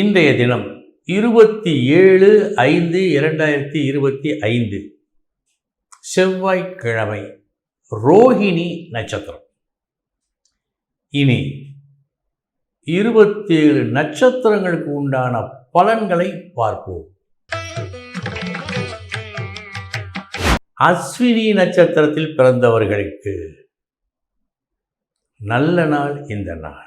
இன்றைய தினம் இருபத்தி ஏழு ஐந்து இரண்டாயிரத்தி இருபத்தி ஐந்து. செவ்வாய்க்கிழமை ரோஹிணி நட்சத்திரம். இனி இருபத்தேழு நட்சத்திரங்களுக்கு உண்டான பலன்களை பார்ப்போம். அஸ்வினி நட்சத்திரத்தில் பிறந்தவர்களுக்கு நல்ல நாள் இந்த நாள்.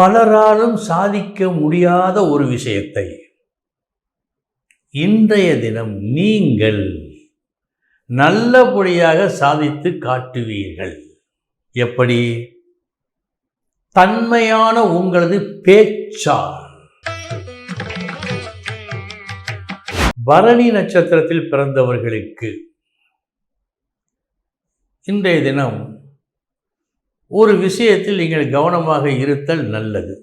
பலராலும் சாதிக்க முடியாத ஒரு விஷயத்தை. இன்றைய தினம் நீங்கள் நல்லபடியாக சாதித்து காட்டுவீர்கள். எப்படி? தன்மையான உங்களது பேச்சால். பரணி நட்சத்திரத்தில் பிறந்தவர்களுக்கு இன்றைய தினம் ஒரு விஷயத்தில் நீங்கள் கவனமாக இருத்தல் நல்லது.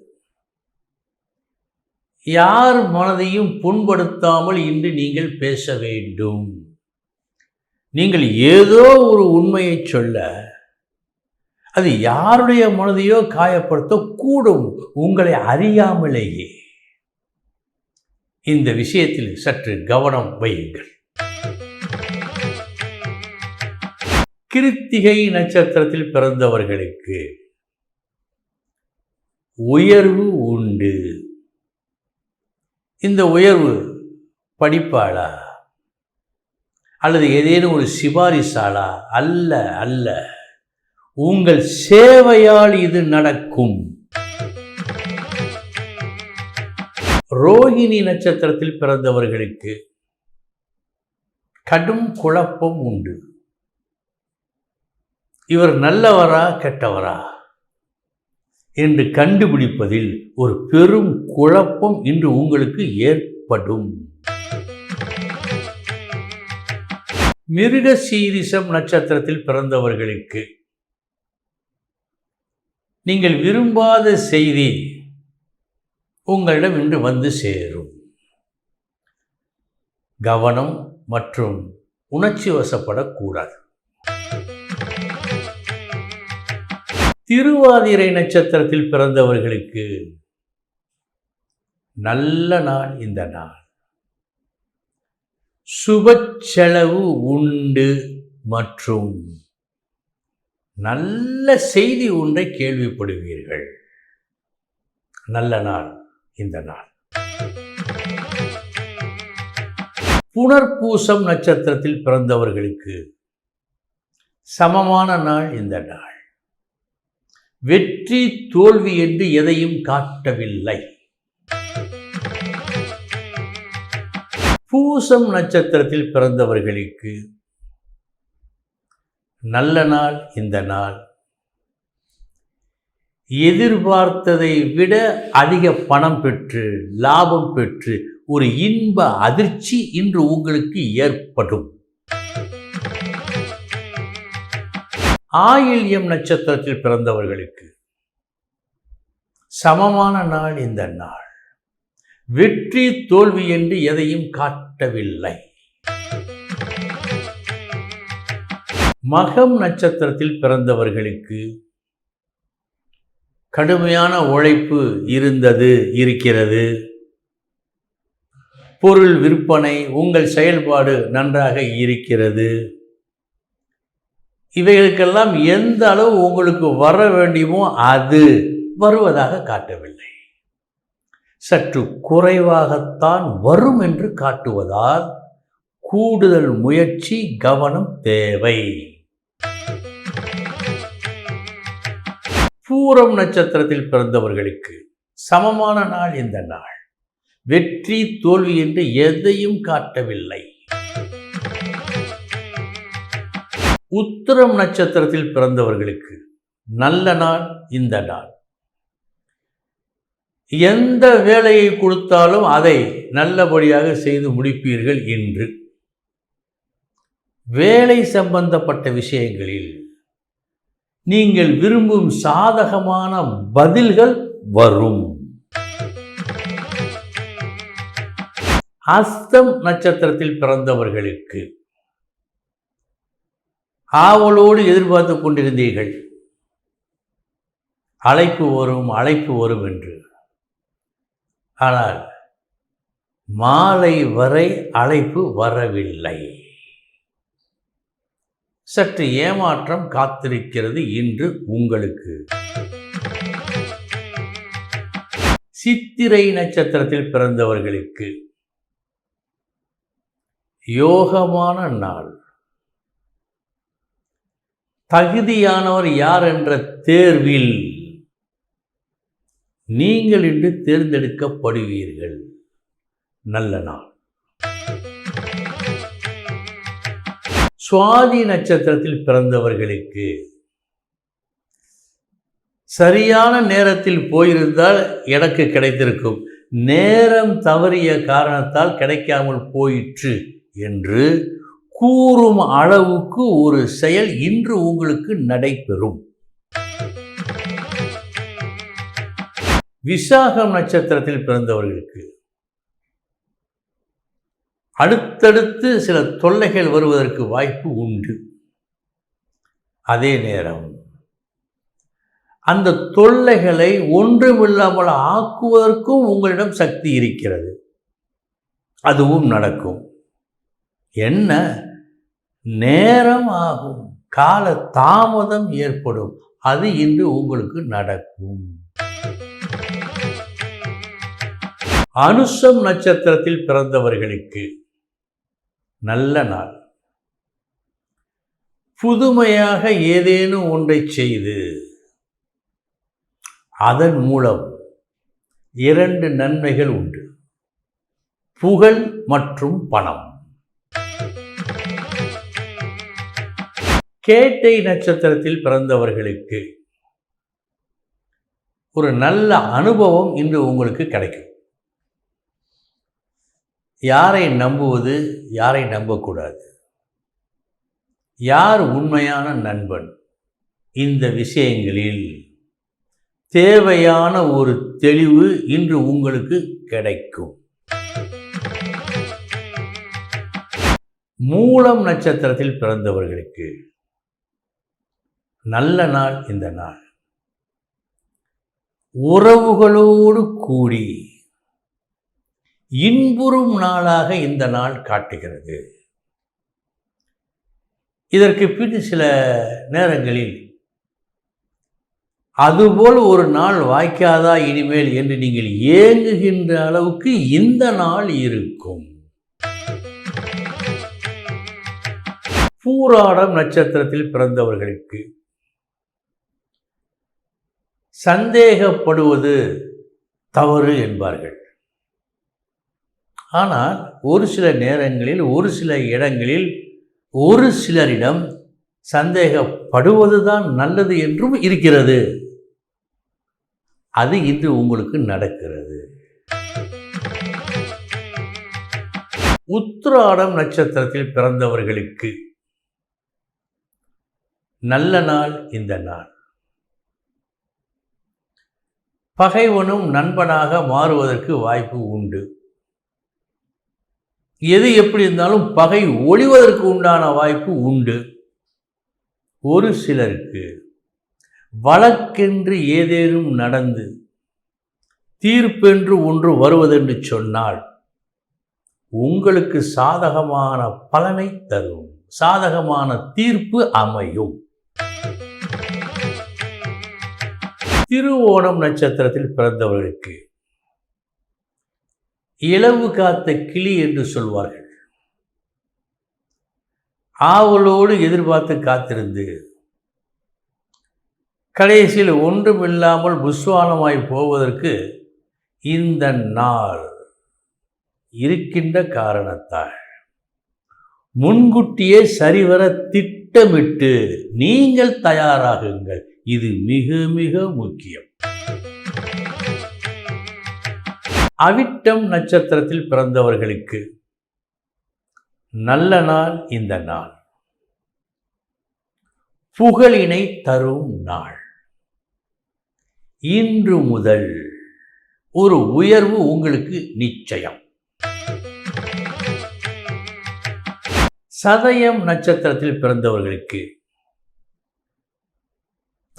யார் மனதையும் புண்படுத்தாமல் இன்று நீங்கள் பேச வேண்டும். நீங்கள் ஏதோ ஒரு உண்மையை சொல்ல அது யாருடைய மனதையோ காயப்படுத்த கூடும் உங்களை அறியாமலேயே. இந்த விஷயத்தில் சற்று கவனம் வையுங்கள். கிருத்திகை நட்சத்திரத்தில் பிறந்தவர்களுக்கு உயர்வு உண்டு. இந்த உயர்வு படிப்பாளா? அல்லது ஏதேனும் ஒரு சிபாரிசாலா அல்ல அல்ல. உங்கள் சேவையால் இது நடக்கும். ரோகிணி நட்சத்திரத்தில் பிறந்தவர்களுக்கு கடும் குழப்பம் உண்டு. இவர் நல்லவரா கெட்டவரா? என்று கண்டுபிடிப்பதில் ஒரு பெரும் குழப்பம் இன்று உங்களுக்கு ஏற்படும். மிருக சீரிசம் நட்சத்திரத்தில் பிறந்தவர்களுக்கு நீங்கள் விரும்பாத செய்தி உங்களிடம் இன்று வந்து சேரும். கவனம் மற்றும் உணர்ச்சி வசப்படக்கூடாது. திருவாதிரை நட்சத்திரத்தில் பிறந்தவர்களுக்கு நல்ல நாள் இந்த நாள். சுப செலவு உண்டு மற்றும் நல்ல செய்தி ஒன்றை கேள்விப்படுவீர்கள். நல்ல நாள் இந்த நாள். புனர்பூசம் நட்சத்திரத்தில் பிறந்தவர்களுக்கு சமமான நாள் இந்த நாள். வெற்றி தோல்வி என்று எதையும் காட்டவில்லை. பூசம் நட்சத்திரத்தில் பிறந்தவர்களுக்கு நல்ல நாள் இந்த நாள். எதிர்பார்த்ததை விட அதிக பணம் பெற்று லாபம் பெற்று ஒரு இன்ப அதிர்ச்சி இன்று உங்களுக்கு ஏற்படும். ஆயில்யம் நட்சத்திரத்தில் பிறந்தவர்களுக்கு சமமான நாள் இந்த நாள். வெற்றி தோல்வி என்று எதையும் காட்டவில்லை. மகம் நட்சத்திரத்தில் பிறந்தவர்களுக்கு கடுமையான உழைப்பு இருந்தது இருக்கிறது. பொருள் விற்பனை உங்கள் செயல்பாடு நன்றாக இருக்கிறது. இவைகளுக்கெல்லாம் எந்த அளவு உங்களுக்கு வர வேண்டியமோ அது வருவதாக காட்டவில்லை. சற்று குறைவாகத்தான் வரும் என்று காட்டுவதால் கூடுதல் முயற்சி கவனம் தேவை. பூரம் நட்சத்திரத்தில் பிறந்தவர்களுக்கு சமமான நாள் இந்த நாள். வெற்றி தோல்வி என்று எதையும் காட்டவில்லை. உத்திரம் நட்சத்திரத்தில் பிறந்தவர்களுக்கு நல்ல நாள் இந்த நாள். எந்த வேலையை கொடுத்தாலும் அதை நல்லபடியாக செய்து முடிப்பீர்கள் என்று வேலை சம்பந்தப்பட்ட விஷயங்களில் நீங்கள் விரும்பும் சாதகமான பதில்கள் வரும். அஸ்தம் நட்சத்திரத்தில் பிறந்தவர்களுக்கு ஆவலோடு எதிர்பார்த்து கொண்டிருந்தீர்கள். அழைப்பு வரும் அழைப்பு வரும் என்று. ஆனால் மாலை வரை அழைப்பு வரவில்லை. சற்று ஏமாற்றம் காத்திருக்கிறது இன்று உங்களுக்கு. சித்திரை நட்சத்திரத்தில் பிறந்தவர்களுக்கு யோகமான நாள். தகுதியானவர் யார் என்ற தேர்வில் நீங்கள் இன்று தேர்ந்தெடுக்கப்படுவீர்கள். நல்ல நாள். சுவாதி நட்சத்திரத்தில் பிறந்தவர்களுக்கு சரியான நேரத்தில் போயிருந்தால் எனக்கு கிடைத்திருக்கும். நேரம் தவறிய காரணத்தால் கிடைக்காமல் போயிற்று என்று கூறும் அளவுக்கு ஒரு செயல் இன்று உங்களுக்கு நடைபெறும். விசாகம் நட்சத்திரத்தில் பிறந்தவர்களுக்கு. அடுத்தடுத்து சில தொல்லைகள் வருவதற்கு வாய்ப்பு உண்டு. அதே நேரம் அந்த தொல்லைகளை ஒன்றுமில்லாமல் ஆக்குவதற்கும் உங்களிடம் சக்தி இருக்கிறது. அதுவும் நடக்கும். என்ன? நேரம் ஆகும் கால தாமதம் ஏற்படும். அது இன்று உங்களுக்கு நடக்கும். அனுஷம் நட்சத்திரத்தில் பிறந்தவர்களுக்கு நல்ல நாள். புதுமையாக ஏதேனும் ஒன்றை செய்து அதன் மூலம் இரண்டு நன்மைகள் உண்டு. புகழ் மற்றும் பணம். கேட்டை நட்சத்திரத்தில் பிறந்தவர்களுக்கு ஒரு நல்ல அனுபவம் இன்று உங்களுக்கு கிடைக்கும். யாரை நம்புவது யாரை நம்பக்கூடாது. யார் உண்மையான நண்பன் இந்த விஷயங்களில்? தேவையான ஒரு தெளிவு இன்று உங்களுக்கு கிடைக்கும். மூலம் நட்சத்திரத்தில் பிறந்தவர்களுக்கு நல்ல நாள் இந்த நாள். உறவுகளோடு கூடி இன்புறும் நாளாக இந்த நாள் காட்டுகிறது. இதற்கு பின் சில நேரங்களில் அதுபோல் ஒரு நாள் வாய்க்காதா இனிமேல் என்று நீங்கள் ஏங்குகின்ற அளவுக்கு இந்த நாள் இருக்கும். பூராடம் நட்சத்திரத்தில் பிறந்தவர்களுக்கு சந்தேகப்படுவது தவறு என்பார்கள். ஆனால் ஒரு சில நேரங்களில் ஒரு சில இடங்களில் ஒரு சிலரிடம் சந்தேகப்படுவதுதான் நல்லது என்றும் இருக்கிறது. அது இன்று உங்களுக்கு நடக்கிறது. உத்திராடம் நட்சத்திரத்தில் பிறந்தவர்களுக்கு நல்ல நாள் இந்த நாள். பகைவனும் நண்பனாக மாறுவதற்கு வாய்ப்பு உண்டு. எது எப்படி இருந்தாலும் பகை ஒளிவதற்கு உண்டான வாய்ப்பு உண்டு. ஒரு சிலருக்கு வழக்கென்று ஏதேனும் நடந்து தீர்ப்பென்று ஒன்று வருவதென்று சொன்னால் உங்களுக்கு சாதகமான பலனை தரும் சாதகமான தீர்ப்பு அமையும். திருவோணம் நட்சத்திரத்தில் பிறந்தவர்களுக்கு இலவு காத்த கிளி என்று சொல்வார்கள். ஆவலோடு எதிர்பார்த்து காத்திருந்து கடைசியில் ஒன்றுமில்லாமல் புஸ்வானமாய் போவதற்கு இந்த நாள் இருக்கின்ற காரணத்தால். முன்கூட்டியே சரிவர திட்டமிட்டு நீங்கள் தயாராகுங்கள். இது மிக மிக முக்கியம். அவிட்டம் நட்சத்திரத்தில் பிறந்தவர்களுக்கு நல்ல நாள் இந்த நாள். புகழினை தரும் நாள். இன்று முதல் ஒரு உயர்வு உங்களுக்கு நிச்சயம். சதயம் நட்சத்திரத்தில் பிறந்தவர்களுக்கு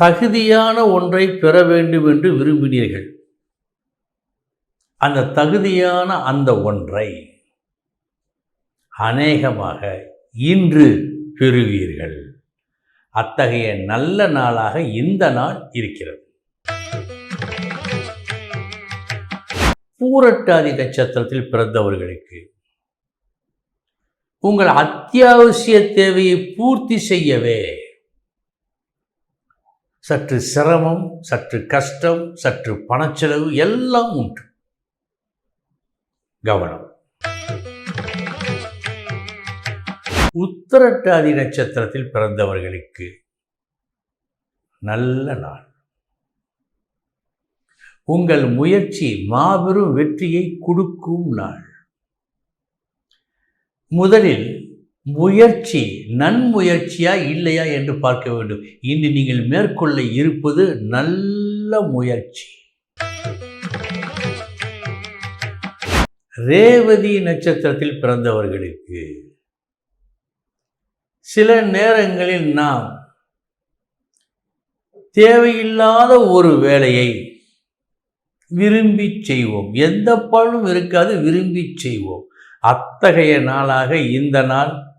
தகுதியான ஒன்றை பெற வேண்டும் என்று விரும்பினீர்கள். அந்த தகுதியான அந்த ஒன்றை அநேகமாக இன்று பெறுவீர்கள். அத்தகைய நல்ல நாளாக இந்த நாள் இருக்கிறது. பூரட்டாதி நட்சத்திரத்தில் பிறந்தவர்களுக்கு உங்கள் அத்தியாவசிய தேவையை பூர்த்தி செய்யவே சற்று சிரமம் சற்று கஷ்டம் சற்று பணச்செலவு எல்லாம் உண்டு. கவனம். உத்தரட்டாதி நட்சத்திரத்தில் பிறந்தவர்களுக்கு நல்ல நாள். உங்கள் முயற்சி மாபெரும் வெற்றியை கொடுக்கும் நாள். முதலில் முயற்சி நன்முயற்சியா இல்லையா என்று பார்க்க வேண்டும். இன்று நீங்கள் மேற்கொள்ள இருப்பது நல்ல முயற்சி. ரேவதி நட்சத்திரத்தில் பிறந்தவர்களுக்கு சில நேரங்களில் நாம் தேவையில்லாத ஒரு வேலையை விரும்பி செய்வோம். எந்த பலனும் இருக்காது விரும்பி செய்வோம். அத்தகைய நாளாக இந்த நாள்